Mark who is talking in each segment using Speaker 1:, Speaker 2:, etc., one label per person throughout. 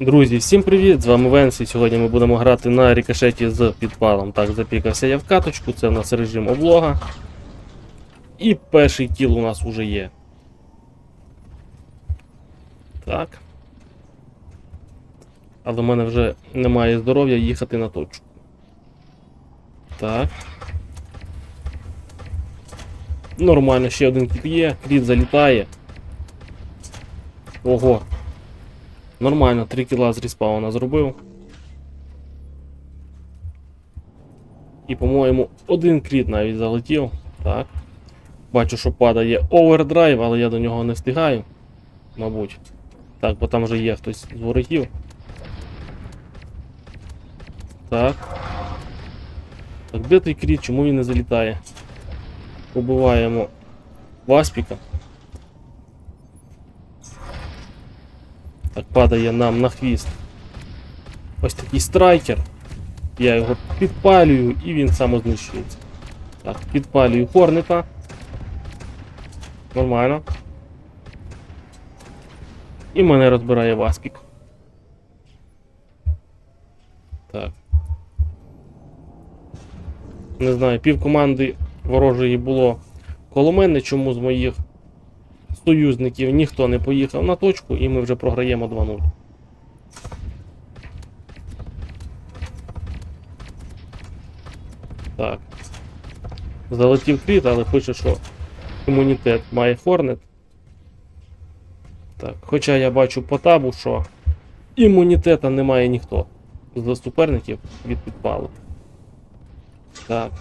Speaker 1: Друзі, всім привіт! З вами Венс, і сьогодні ми будемо грати на рикошеті з підпалом. Так, запікався я в каточку, це у нас режим облога. І перший кіл у нас уже є. Так. Але в мене вже немає здоров'я їхати на точку. Так. Нормально, ще один кіт є, кріт залітає. Ого, Нормально, 3 кіла з респауна зробив. І, по-моєму, один кріт навіть залетів. Так. Бачу, що падає овердрайв, але я до нього не встигаю. Мабуть. Так, бо там вже є хтось з ворогів. Так. Так, де той кріт? Чому він не залітає? Убиваємо Васпіка. Так, падає нам на хвіст. Ось такий страйкер. Я його підпалюю і він самознищується. Так, підпалюю хорника. Нормально. І мене розбирає Васпік. Так. Не знаю, пів команди ворожої було коло мене, чому з моїх союзників ніхто не поїхав на точку, і ми вже програємо 2-0. Так. Залетів кріт, але пише, що імунітет має Хорнет. Так, хоча я бачу по табу, що імунітета не має ніхто з суперників від підпалу. Так.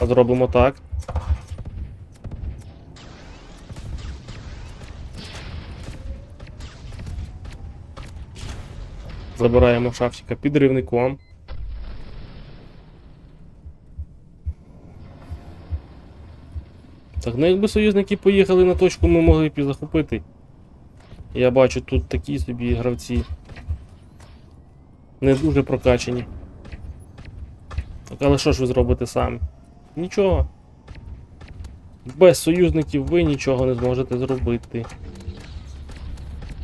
Speaker 1: Зробимо так. Забираємо шафчика підривником. Так, ну якби союзники поїхали на точку, ми могли б і захопити. Я бачу тут такі собі гравці. Не дуже прокачані. Так, але що ж ви зробите самі? Нічого. Без союзників ви нічого не зможете зробити.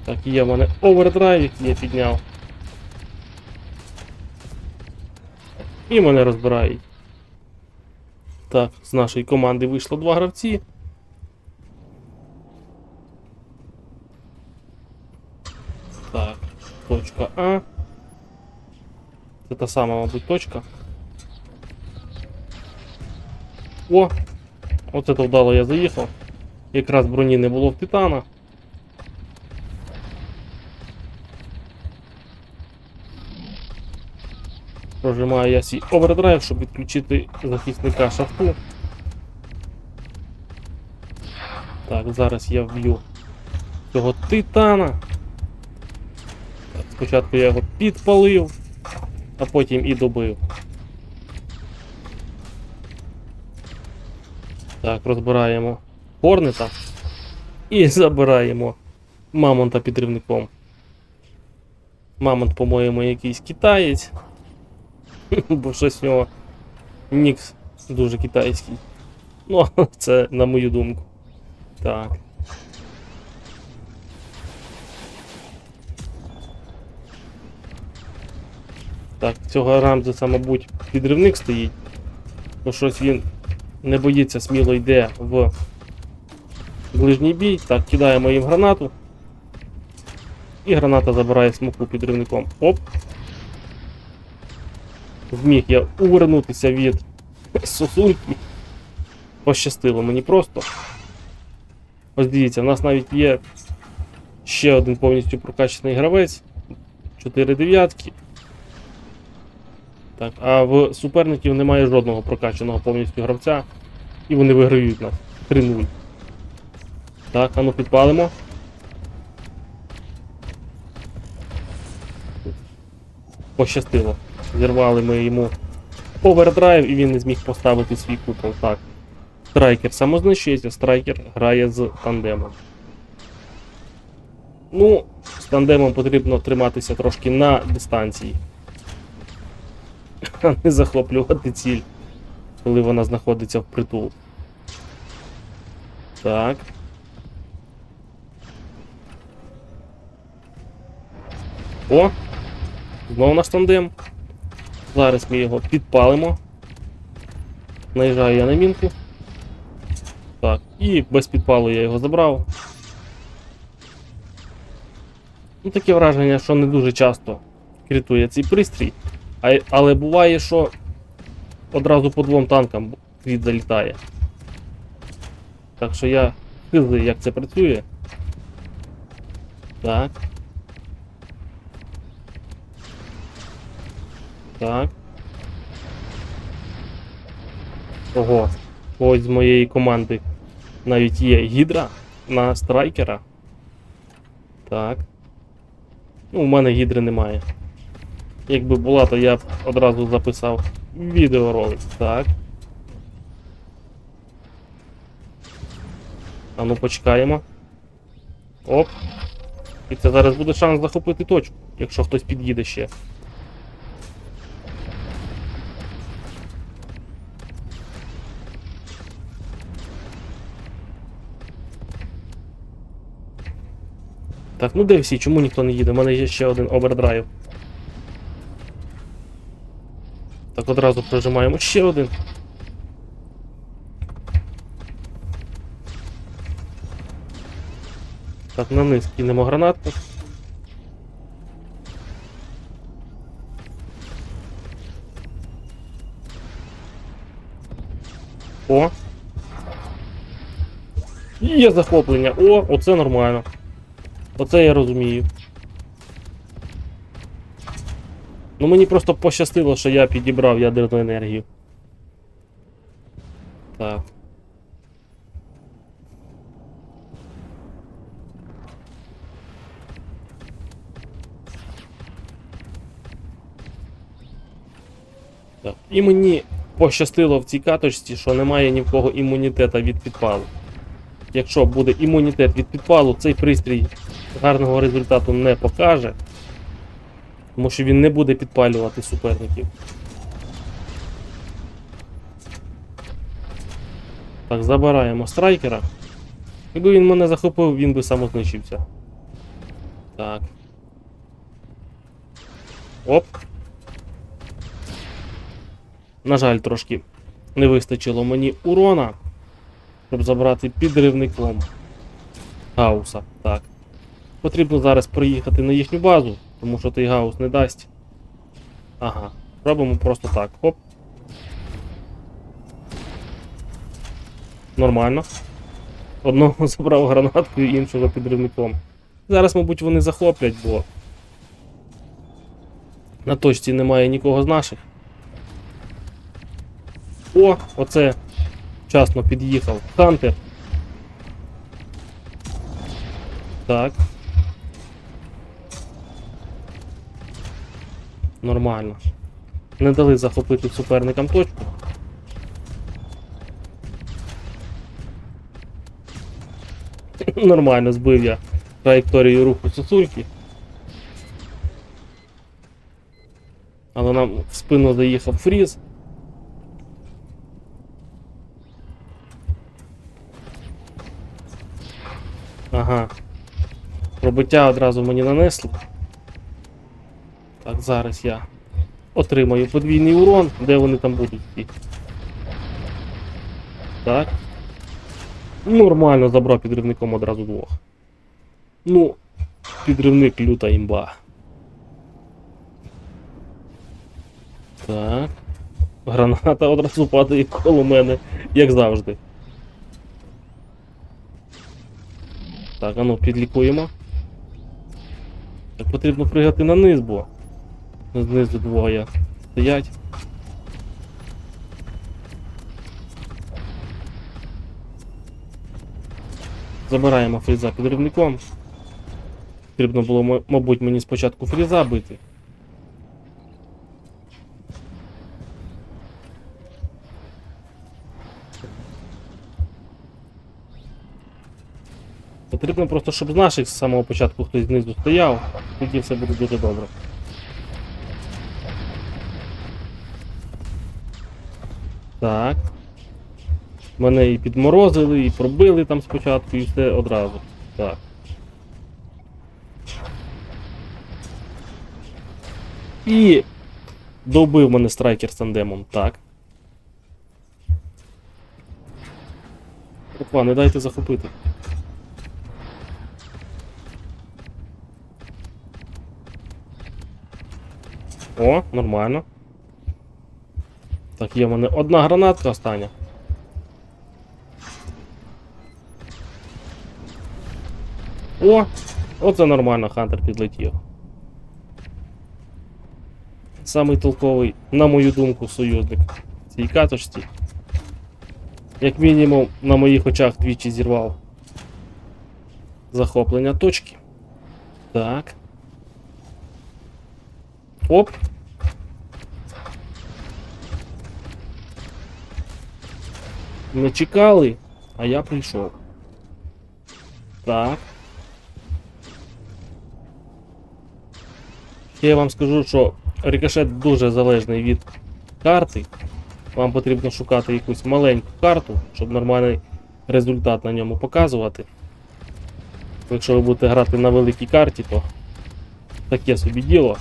Speaker 1: Так, є в мене овердрайв, який я підняв. І мене розбирають. Так, з нашої команди вийшло два гравці. Так, точка А. Це та сама, мабуть, точка. О! Оце то вдало я заїхав. Якраз броні не було в Титана. Прожимаю я свій овердрайв, щоб відключити захисника шахту. Так, зараз я вб'ю цього титана. Спочатку я його підпалив, а потім і добив. Так, розбираємо хорнета і забираємо мамонта підривником. Мамонт, по-моєму, якийсь китаєць. Бо щось в нього нікс дуже китайський. Ну, це на мою думку. Так. Так, цього Рамзеса, мабуть, підривник стоїть. Бо щось він не боїться, сміло йде в ближній бій. Так, кидаємо їм гранату. І граната забирає смоку підривником. Оп! Зміг я увернутися від сосульки. Пощастило мені просто. Ось дивіться, в нас навіть є ще один повністю прокачаний гравець. 4 дев'ятки. Так, а в суперників немає жодного прокачаного повністю гравця. І вони виграють нас. 3-0. Так, а ну підпалимо. Пощастило. Зірвали ми йому овердрайв і він не зміг поставити свій купол. Так. Страйкер самознищується, страйкер грає з тандемом. Ну, з тандемом потрібно триматися трошки на дистанції. А не захоплювати ціль, коли вона знаходиться в притул. Так. О! Знову наш тандем. Зараз ми його підпалимо. Наїжджаю я на мінку. Так, і без підпалу я його забрав. Ну, таке враження, що не дуже часто критує цей пристрій. А, але буває, що одразу по двом танкам кріт залітає. Так що я хизую, як це працює. Так. Так. Ого. Ось з моєї команди навіть є гідра на страйкера. Так. Ну, у мене гідри немає. Якби була, то я б одразу записав відеоролик. Так. А ну почекаємо. Оп. І це зараз буде шанс захопити точку, якщо хтось під'їде ще. Так, ну де всі? Чому ніхто не їде? У мене є ще один овердрайв. Так, одразу прожимаємо ще один. Так, на низ кинемо гранатку. О! Є захоплення. О, оце нормально. Оце я розумію. Ну мені просто пощастило, що я підібрав ядерну енергію. Так. І мені пощастило в цій каточці, що немає ні в кого імунітета від підпалу. Якщо буде імунітет від підпалу, цей пристрій гарного результату не покаже, тому що він не буде підпалювати суперників. Так, забираємо страйкера. Якби він мене захопив, він би самознищився. Так. Оп. На жаль, трошки не вистачило мені урона, щоб забрати підривником Гауса. Так. Потрібно зараз приїхати на їхню базу, тому що той гаус не дасть. Ага. Робимо просто так. Хоп. Нормально. Одного забрав гранаткою, іншого підривником. Зараз, мабуть, вони захоплять, бо на точці немає нікого з наших. О, оце вчасно під'їхав. Хантер. Так. Нормально. Не дали захопити суперникам точку. Нормально збив я траєкторію руху сосульки. Але нам в спину заїхав фріз. Ага. Пробиття одразу мені нанесли. Так, зараз я отримаю подвійний урон, де вони там будуть ті. Так. Нормально забрав підривником одразу двох. Ну, підривник люта імба. Так. Граната одразу падає коло мене, як завжди. Так, а ну підлікуємо. Так потрібно пригати на низ, бо знизу двоє стоять. Забираємо фріза підривником. Потрібно було, мабуть, мені спочатку фріза бити. Потрібно просто, щоб з наших з самого початку хтось знизу стояв, тоді все буде дуже добре. Так. Мене і підморозили, і пробили там спочатку, і все одразу. Так. І добив мене страйкер з тандемом. Так. Опа, не дайте захопити. О, нормально. Так, є в мене одна гранатка остання. О! Оце нормально, Хантер підлетів. Самий толковий, на мою думку, союзник в цій каточці. Як мінімум, на моїх очах двічі зірвав захоплення точки. Так. Оп. Не чекали, а я прийшов. Так. Ще я вам скажу, що рикошет дуже залежний від карти. Вам потрібно шукати якусь маленьку карту, щоб нормальний результат на ньому показувати. Якщо ви будете грати на великій карті, то таке собі діло.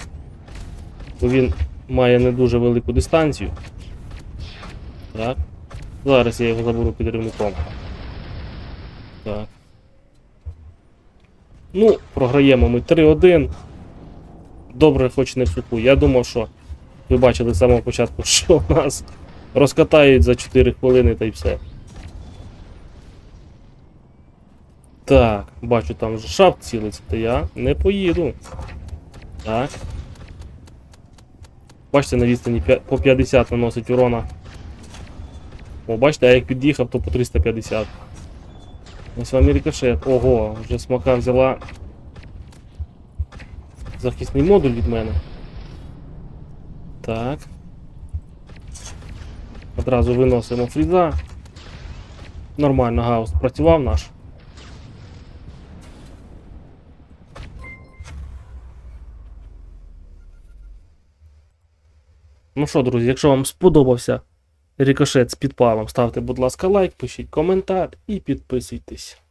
Speaker 1: Бо він має не дуже велику дистанцію. Так. Зараз я його заберу підривником. Так. Ну, програємо ми 3-1. Добре, хоч не в. Я думав, що ви бачили з самого початку, що нас розкатають за 4 хвилини та й все. Так, бачу там вже шафт цілиться, то я не поїду. Так. Бачите, на відстані по 50 наносить урона. О, бачите, а як під'їхав, то по 350. Ось вам і рикошет. Ого, вже смока взяла захисний модуль від мене. Так. Одразу виносимо фріза. Нормально, гаус працював наш. Ну що, друзі, якщо вам сподобався рикошет з підпалом, ставте, будь ласка, лайк, пишіть коментар і підписуйтесь.